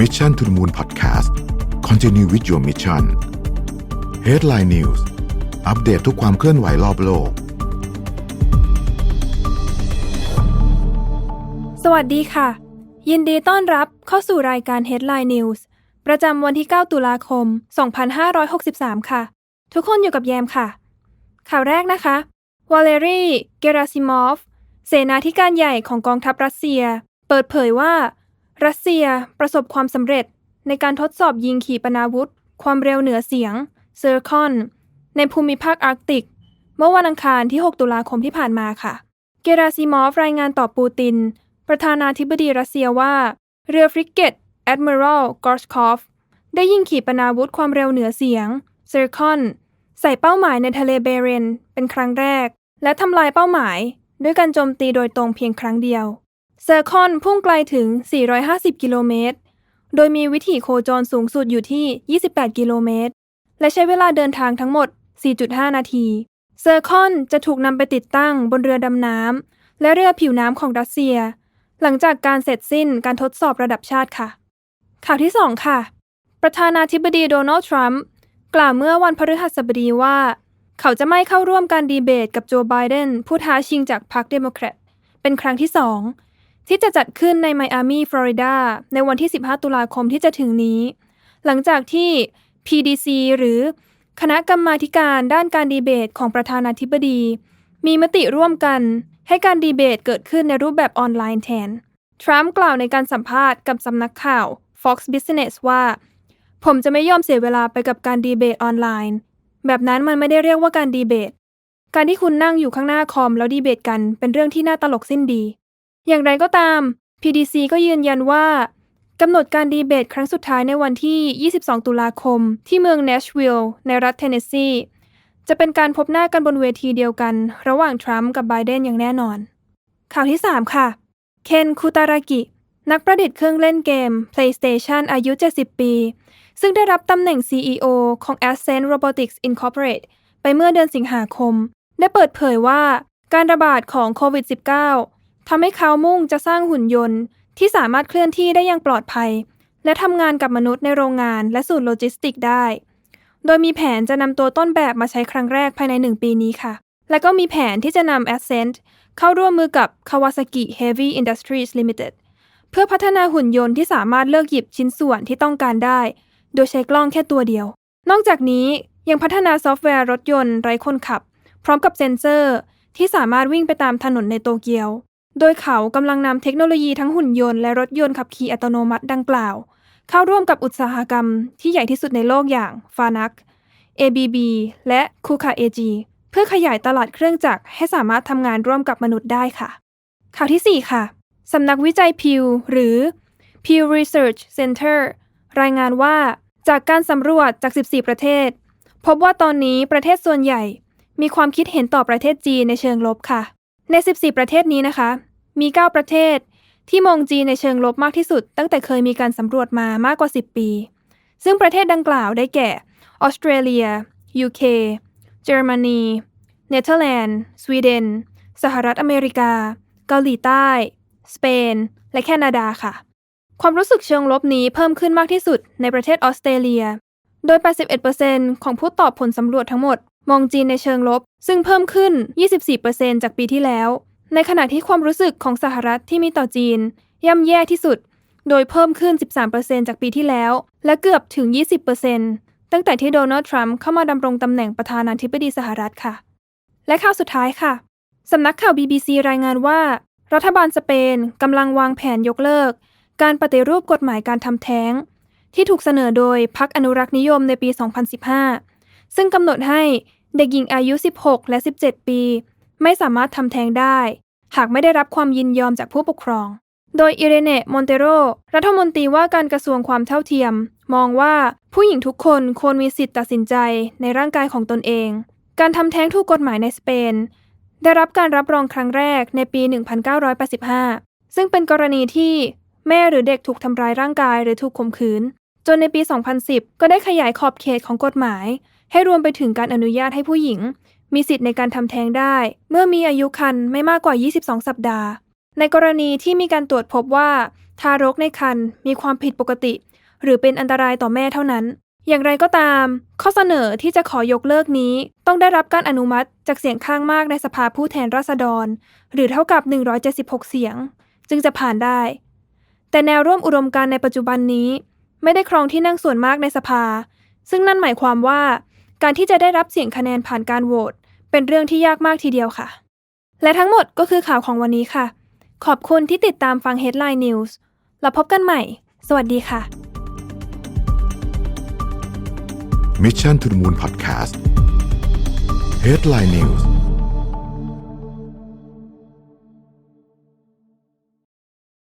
Mission to the Moon Podcast Continue with your mission Headline News อัปเดตทุกความเคลื่อนไหวรอบโลก สวัสดีค่ะ ยินดีต้อนรับเข้าสู่รายการ Headline News ประจำวันที่ 9 ตุลาคม 2563 ค่ะ ทุกคนอยู่กับแยมค่ะ ข่าวแรกนะคะ วาเลรี เกราซิมอฟ เสนาธิการใหญ่ของกองทัพรัสเซีย เปิดเผยว่า รัสเซียประสบความสำเร็จในการทดสอบยิงขีปนาวุธ ความเร็วเหนือเสียงเซอร์คอนในภูมิภาคอาร์กติก เมื่อวันอังคารที่ 6 ตุลาคมที่ผ่านมาค่ะ เกราซิมอฟรายงานต่อปูติน ประธานาธิบดีรัสเซียว่า เรือฟริกเกตแอดมิรัลกอร์ชคอฟได้ยิงขีปนาวุธความเร็วเหนือเสียงเซอร์คอนใส่เป้าหมายในทะเลเบเรนเป็นครั้งแรก และทำลายเป้าหมาย ด้วยการโจมตีโดยตรงเพียงครั้งเดียว เซอร์คอนพุ่งไกลถึง 450 กิโลเมตร โดยมีวิถีโคจรสูงสุดอยู่ที่ 28 กิโลเมตร และใช้เวลาเดินทางทั้งหมด 4.5 นาที เซอร์คอนจะถูกนำไปติดตั้งบนเรือดำน้ำและเรือผิวน้ำของรัสเซีย หลังจากการเสร็จสิ้นการทดสอบระดับชาติค่ะ ข่าวที่ 2 ค่ะ ประธานาธิบดีโดนัลด์ทรัมป์กล่าวเมื่อวันพฤหัสบดีว่า เขาจะไม่เข้าร่วมการดีเบตกับโจไบเดนผู้ท้าชิงจากพรรคเดโมแครตเป็นครั้งที่2 ที่จะจัดขึ้นในไมอามี ฟลอริดา ในวันที่ 15 ตุลาคมที่จะถึงนี้ หลังจากที่ PDC หรือคณะกรรมาการด้านการดีเบตของประธานาธิบดี มีมติร่วมกันให้การดีเบตเกิดขึ้นในรูปแบบออนไลน์แทน ทรัมป์กล่าวในการสัมภาษณ์กับสำนักข่าว Fox Business ว่า ผมจะไม่ยอมเสียเวลาไปกับการดีเบตออนไลน์ แบบนั้นมันไม่ได้เรียกว่าการดีเบต การที่คุณนั่งอยู่ข้างหน้าคอมแล้วดีเบตกันเป็นเรื่องที่น่าตลกสิ้นดี อย่างไรก็ตาม PDC ก็ยืนยันว่ากำหนดการดีเบตครั้งสุดท้ายในวันที่ 22 ตุลาคม ที่เมืองเนชวิลล์ในรัฐเทนเนสซีจะเป็นการพบหน้ากันบนเวทีเดียวกัน ระหว่างทรัมป์กับไบเดนอย่างแน่นอน ข่าวที่ 3 ค่ะ เคนคูตารากิ นักประดิษฐ์เครื่องเล่นเกม PlayStation อายุ 70 ปี ซึ่งได้รับตำแหน่ง CEO ของ Ascent Robotics Incorporate ไปเมื่อเดือนสิงหาคม ได้เปิดเผยว่าการระบาดของโควิด -19 ทำให้เขามุ่งจะสร้างหุ่นยนต์ที่สามารถเคลื่อนที่ได้อย่างปลอดภัย และทำงานกับมนุษย์ในโรงงานและสูตรโลจิสติกได้ โดยมีแผนจะนำตัวต้นแบบมาใช้ครั้งแรกภายใน 1 ปีนี้ค่ะ และก็มีแผนที่จะนำ Ascent เข้าร่วมมือกับ Kawasaki Heavy Industries Limited เพื่อพัฒนาหุ่นยนต์ที่สามารถเลือกหยิบชิ้นส่วนที่ต้องการได้ โดยใช้กล้องแค่ตัวเดียว นอกจากนี้ยังพัฒนาซอฟต์แวร์รถยนต์ไร้คนขับ พร้อมกับเซ็นเซอร์ที่สามารถวิ่งไปตามถนนในโตเกียว โดยเขากำลังนำเทคโนโลยีทั้งหุ่นยนต์และรถยนต์ขับขี่อัตโนมัติดังกล่าว เข้าร่วมกับอุตสาหกรรมที่ใหญ่ที่สุดในโลกอย่างฟานัก ABB และคูคา AG เพื่อขยายตลาดเครื่องจักรให้สามารถทำงานร่วมกับมนุษย์ได้ค่ะ ข่าวที่ 4 ค่ะสำนักวิจัย Pew หรือ Pew Research Center รายงานว่าจากการสำรวจจาก 14 ประเทศ พบว่าตอนนี้ประเทศส่วนใหญ่ มีความคิดเห็นต่อประเทศจีนในเชิงลบค่ะ ใน 14 ประเทศนี้นะคะ มี 9 ประเทศ ที่มองจีนในเชิงลบมากที่สุด ตั้งแต่เคยมีการสำรวจมามากกว่า 10 ปี ซึ่งประเทศดังกล่าวได้แก่ออสเตรเลีย UK เยอรมนีเนเธอร์แลนด์ สวีเดน สหรัฐอเมริกา เกาหลีใต้ สเปน และแคนาดาค่ะ ความรู้สึกเชิงลบนี้เพิ่มขึ้นมากที่สุดในประเทศออสเตรเลีย โดย 81%ของผู้ตอบผลสำรวจทั้งหมด มองจีนในเชิงลบ ซึ่งเพิ่มขึ้น 24%จากปีที่แล้ว ในขณะที่ความรู้สึกของสหรัฐที่มีต่อจีน ย่ำแย่ที่สุด โดยเพิ่มขึ้น 13%จากปีที่แล้ว และเกือบถึง 20%ตั้งแต่ที่โดนัลด์ทรัมป์เข้ามาดำรงตำแหน่งประธานาธิบดีสหรัฐค่ะ และข่าวสุดท้ายค่ะสำนักข่าว BBC รายงานว่า รัฐบาลสเปนกำลังวางแผนยกเลิก การปฏิรูปกฎหมายการทำแท้ง ที่ถูกเสนอโดยพรรคอนุรักษ์นิยมในปี 2015 ซึ่งกำหนดให้เด็กหญิงอายุ 16 และ 17 ปี ไม่สามารถทำแท้งได้ หากไม่ได้รับความยินยอมจากผู้ปกครอง โดยอิเรเนมอนเตโร รัฐมนตรีว่าการกระทรวงความเท่าเทียม มองว่าผู้หญิงทุกคนควรมีสิทธิ์ตัดสินใจในร่างกายของตนเอง การทำแท้งถูกกฎหมายในสเปน ได้รับการรับรองครั้งแรกในปี 1985 ซึ่งเป็นกรณีที่แม่หรือเด็กถูกทำร้ายร่างกายหรือถูกข่มขืน จนในปี 2010 ก็ได้ขยายขอบเขตของกฎหมาย ให้รวมไปถึงการอนุญาตให้ผู้หญิง มีสิทธิ์ในการทำแท้งได้ เมื่อมีอายุครรภ์ไม่มากกว่า 22 สัปดาห์ ในกรณีที่มีการตรวจพบว่า ทารกในครรภ์มีความผิดปกติ หรือเป็นอันตรายต่อแม่เท่านั้น อย่างไรก็ตาม ข้อเสนอที่จะขอยกเลิกนี้ ต้องได้รับการอนุมัติจากเสียงข้างมากในสภาผู้แทนราษฎร หรือเท่ากับ 176 เสียง จึงจะผ่านได้ แต่แนวร่วมอุดมการในปัจจุบันนี้ ไม่ได้ครองที่นั่งส่วนมากในสภา ซึ่งนั่นหมายความว่า การที่จะได้รับเสียงคะแนนผ่านการโหวตเป็นเรื่องที่ยากมากทีเดียวค่ะ และทั้งหมดก็คือข่าวของวันนี้ค่ะ ขอบคุณที่ติดตามฟัง Headline News แล้วพบกันใหม่ สวัสดีค่ะ Mission to the Moon Podcast Headline News